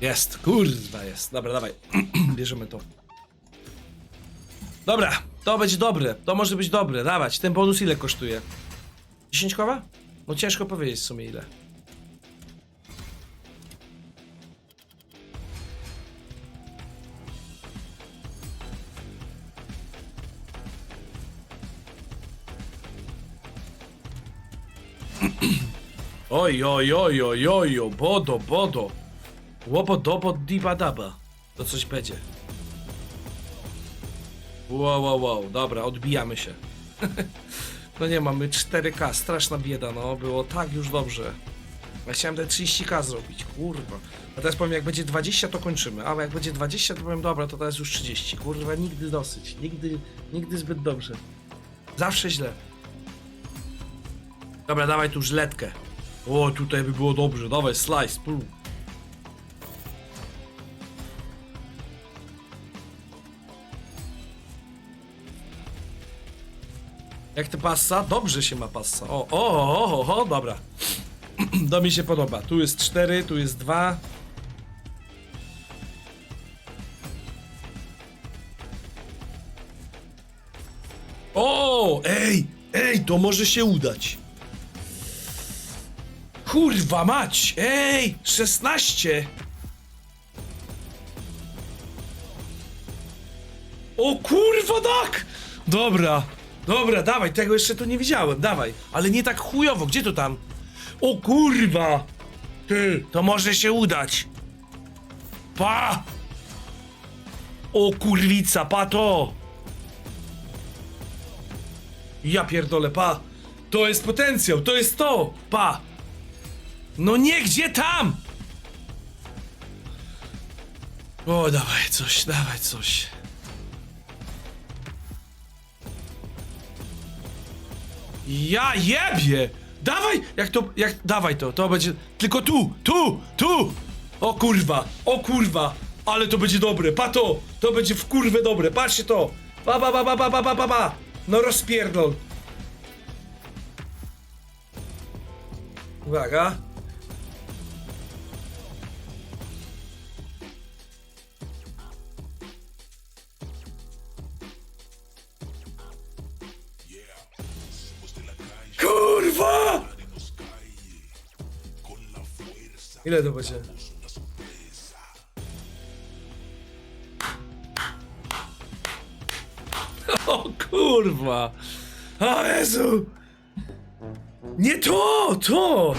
Jest, kurwa jest. Dobra, dawaj. Bierzemy to. Dobra, to będzie dobre. To może być dobre. Dawać. Ten bonus ile kosztuje? 10 koła? No ciężko powiedzieć w sumie ile. Oj, oj, oj, oj, oj, bodo, bodo. Łobo, dobo, diba, daba. To coś będzie. Wow, wow, wow, dobra, odbijamy się. no nie, mamy 4K, straszna bieda, no, było tak już dobrze. Ja chciałem te 30K zrobić, kurwa. A teraz powiem, jak będzie 20, to kończymy. A jak będzie 20, to powiem, dobra, to teraz już 30. Kurwa, nigdy dosyć, nigdy, nigdy zbyt dobrze. Zawsze źle. Dobra, dawaj tu żyletkę. O, tutaj by było dobrze, dawaj, slice, pum. Jak ty passa? Dobrze się ma passa. O, o, o, o, o dobra. To mi się podoba. Tu jest 4, tu jest 2. O, ej, ej, to może się udać. Kurwa mać, ej, 16. O kurwa tak! Dobra, dobra, dawaj, tego jeszcze tu nie widziałem, dawaj. Ale nie tak chujowo, gdzie to tam? O kurwa! Ty, to może się udać. Pa! O kurwica, pa to! Ja pierdolę, pa! To jest potencjał, to jest to! Pa! No nie, gdzie tam? O, dawaj coś, dawaj coś. Ja jebie! Dawaj! Jak to, jak, dawaj to, to będzie, tylko tu, tu, tu! O kurwa, o kurwa! Ale to będzie dobre, pa to! Będzie w kurwę dobre, patrzcie to! Pa, pa, pa, pa, pa, pa, pa, pa, pa! No rozpierdol! Uwaga. Ile to będzie? O kurwa! O Jezu! Nie to! To!